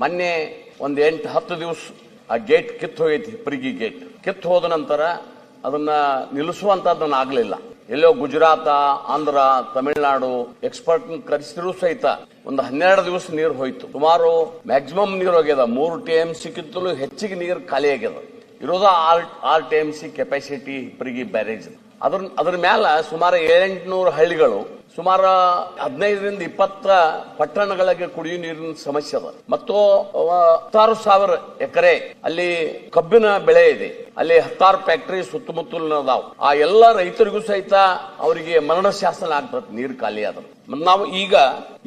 ಮೊನ್ನೆ ಒಂದು ಎಂಟು ಹತ್ತು ದಿವಸ ಆ ಗೇಟ್ ಕಿತ್ತು ಹೋಗೈತಿ, ಪ್ರಿಗಿ ಗೇಟ್. ಕಿತ್ತು ಹೋದ ನಂತರ ಅದನ್ನ ನಿಲ್ಲಿಸುವಂತದ್ದನ್ನ ಆಗ್ಲಿಲ್ಲ. ಎಲ್ಲೋ ಗುಜರಾತ, ಆಂಧ್ರ, ತಮಿಳುನಾಡು ಎಕ್ಸ್ಪರ್ಟ್ ಕರೆಸಿದ್ರು ಸಹಿತ ಒಂದು ಹನ್ನೆರಡು ದಿವಸ ನೀರು ಹೋಯ್ತು. ಸುಮಾರು ಮ್ಯಾಕ್ಸಿಮಮ್ ನೀರು ಹೋಗ್ಯದ. ಮೂರು ಟಿ ಎಂ ಸಿಕ್ಕಿಂತಲೂ ಹೆಚ್ಚಿಗೆ ನೀರು ಖಾಲಿ ಆಗ್ಯದ ಇರೋದ ಆಲ್ ಆರ್ ಟಿ ಎಂ ಸಿ ಕೆಪಾಸಿಟಿ ಇಬ್ಬರಿಗೆ ಬ್ಯಾರೇಜ್ ಅದ್ರ ಅದ್ರ ಮ್ಯಾಲ ಸುಮಾರು ಏಳೆಂಟುನೂರು ಹಳ್ಳಿಗಳು, ಸುಮಾರು ಹದಿನೈದರಿಂದ ಇಪ್ಪತ್ತ ಪಟ್ಟಣಗಳಿಗೆ ಕುಡಿಯುವ ನೀರಿನ ಸಮಸ್ಯೆ ಅದ. ಮತ್ತು ಹತ್ತಾರು ಸಾವಿರ ಎಕರೆ, ಅಲ್ಲಿ ಕಬ್ಬಿನ ಬೆಳೆ ಇದೆ. ಅಲ್ಲಿ ಹತ್ತಾರು ಫ್ಯಾಕ್ಟರಿ ಸುತ್ತಮುತ್ತಲಿನ ಅದಾವ ಆ ಎಲ್ಲ ರೈತರಿಗೂ ಸಹಿತ ಅವರಿಗೆ ಮರಣ ಶಾಸನ ಆಗ್ತದೆ ನೀರು ಖಾಲಿ ಆದ್ರೆ. ನಾವು ಈಗ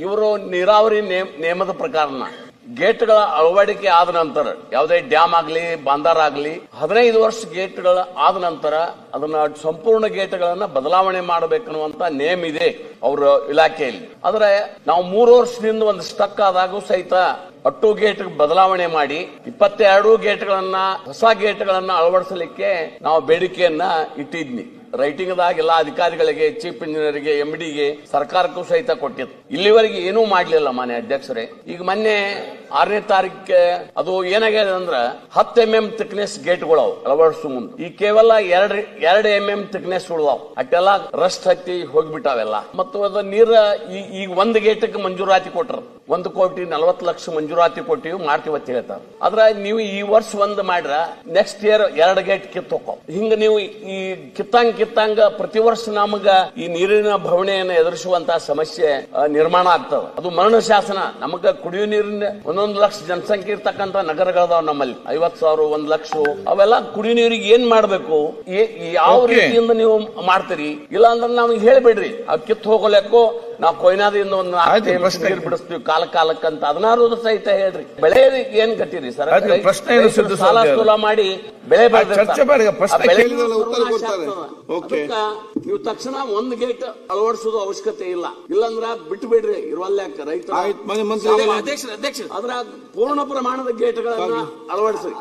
ಇವರು ನೀರಾವರಿ ನೇಮದ ಪ್ರಕಾರನ ಗೇಟ್ಗಳ ಅಳವಡಿಕೆ ಆದ ನಂತರ, ಯಾವುದೇ ಡ್ಯಾಮ್ ಆಗಲಿ, ಬಾಂದಾರ್ ಆಗಲಿ, ಹದಿನೈದು ವರ್ಷ ಗೇಟ್ಗಳ ಆದ ನಂತರ ಅದನ್ನ ಸಂಪೂರ್ಣ ಗೇಟ್ಗಳನ್ನ ಬದಲಾವಣೆ ಮಾಡಬೇಕನ್ನುವಂತ ನೇಮ್ ಇದೆ ಅವರ ಇಲಾಖೆಯಲ್ಲಿ. ಆದ್ರೆ ನಾವು ಮೂರು ವರ್ಷದಿಂದ ಒಂದು ಸ್ಟಕ್ ಆದಾಗೂ ಸಹಿತ ಅಟ್ಟು ಗೇಟ್ ಬದಲಾವಣೆ ಮಾಡಿ, ಇಪ್ಪತ್ತೆರಡು ಗೇಟ್ಗಳನ್ನ, ಹೊಸ ಗೇಟ್ಗಳನ್ನ ಅಳವಡಿಸಲಿಕ್ಕೆ ನಾವು ಬೇಡಿಕೆಯನ್ನ ಇಟ್ಟಿದ್ನಿ. ರೈಟಿಂಗ್ ದಾಗ ಎಲ್ಲ ಅಧಿಕಾರಿಗಳಿಗೆ, ಚೀಫ್ ಇಂಜಿನಿಯರ್ಗೆ ಎಂ ಡಿಗೆ ಸರ್ಕಾರಕ್ಕೂ ಸಹಿತ ಕೊಟ್ಟಿತ್ತು. ಇಲ್ಲಿವರೆಗೆ ಏನೂ ಮಾಡಲಿಲ್ಲ ಮಾನ್ಯ ಅಧ್ಯಕ್ಷರೇ. ಈಗ ಮೊನ್ನೆ ಆರನೇ ತಾರೀಕಿಗೆ ಅದು ಏನಾಗಿದೆ ಅಂದ್ರ ಹತ್ತು ಎಂ ಎಂ ಥಿಕ್ನೆಸ್ ಗೇಟ್ಗಳು ಅವು ಅಳವಡಿಸು ಮುಂದೆ. ಈ ಕೇವಲ ಎರಡ್ ಎರಡ್ ಎಂ ಎಂ ಥಿಕ್ನೆಸ್ ಉಳ್ದಾವ್. ಅಟ್ಟೆಲ್ಲ ರಸ್ಟ್ ಹತ್ತಿ ಹೋಗ್ಬಿಟ್ಟಾವೆಲ್ಲ. ಮತ್ತು ಅದು ನೀರ ಈಗ ಒಂದ್ ಗೇಟ್ಗೆ ಮಂಜೂರಾತಿ ಕೊಟ್ರ ಒಂದು ಕೋಟಿ ನಲವತ್ತು ಲಕ್ಷ ಮಂಜೂರಾತಿ ಕೊಟ್ಟಿವಿ ಮಾಡ್ತೀವಿ ಅಂತ ಹೇಳ್ತಾರೆ. ಆದ್ರೆ ನೀವು ಈ ವರ್ಷ ಒಂದು ಮಾಡ್ರ ನೆಕ್ಸ್ಟ್ ಇಯರ್ ಎರಡು ಗೇಟ್ ಕಿತ್ತೋಕೋ ಹಿಂಗ ನೀವು ಈ ಕಿತ್ತಂಗ್ ಕಿತ್ತಂಗ ಪ್ರತಿ ವರ್ಷ ನಮಗ ಈ ನೀರಿನ ಭವಣೆಯನ್ನು ಎದುರಿಸುವಂತಹ ಸಮಸ್ಯೆ ನಿರ್ಮಾಣ ಆಗ್ತದ. ಅದು ಮರಣ ಶಾಸನ. ನಮಗ ಕುಡಿಯುವ ನೀರಿನ ಒಂದೊಂದು ಲಕ್ಷ ಜನಸಂಖ್ಯೆ ಇರ್ತಕ್ಕಂತ ನಗರಗಳದಾವ ನಮ್ಮಲ್ಲಿ. ಐವತ್ ಸಾವಿರ ಒಂದ್ ಲಕ್ಷ. ಅವೆಲ್ಲ ಕುಡಿಯುವ ನೀರಿಗೆ ಏನ್ ಮಾಡ್ಬೇಕು? ಯಾವ ರೀತಿಯಿಂದ ನೀವು ಮಾಡ್ತೀರಿ? ಇಲ್ಲ ಅಂದ್ರೆ ನಮ್ಗೆ ಹೇಳ್ಬೇಡ್ರಿ. ಆ ಕಿತ್ತು ಹೋಗಲೆಕ್ಕೋ ನಾವು ಕೊಯ್ನಾದಿಂದ ಒಂದು ಆಯ್ತು, ಪ್ರಶ್ನೆ ನೀರು ಬಿಡಿಸ್ತೀವಿ ಕಾಲ ಕಾಲಕ್ಕಂತ ಅದನ್ನಾರು ಸಹಿತ ಹೇಳ್ರಿ ಬೆಳೆ ಏನ್ ಕಟ್ಟಿರಿ ಸರ್ ಆಯ್ತು, ಪ್ರಶ್ನೆ ಏನು ಸಿದ್ದು ಸಾಲ ಸರ್? ಸೂಲ ಮಾಡಿ ಬೆಳೆ ಬೆಳೆದಿರ್ತಾರೆ. ಚರ್ಚೆ ಮಾಡಿ, ಪ್ರಶ್ನೆ ಆ ಕೇಳಿದ್ರಲ್ಲ, ಉತ್ತರ ಸರ್ವನಾಶ ಕೊಡ್ತಾರೆ. ಆಗ್ತದ. ಓಕೆ. ಅದಕ್ಕ ನೀವು ತಕ್ಷಣ ಒಂದ್ ಗೇಟ್ ಅಳವಡಿಸೋದು ಅವಶ್ಯಕತೆ ಇಲ್ಲ ಇಲ್ಲಂದ್ರ ಬಿಟ್ಟು ಬಿಡ್ರಿ ಇರುವಲ್ಯಾಕ ರೈತ ಆಯ್ತು, ಮನೆ ಅದ್ರ ಪೂರ್ಣ ಪ್ರಮಾಣದ ಗೇಟ್ಗಳನ್ನ ಅಳವಡಿಸಿ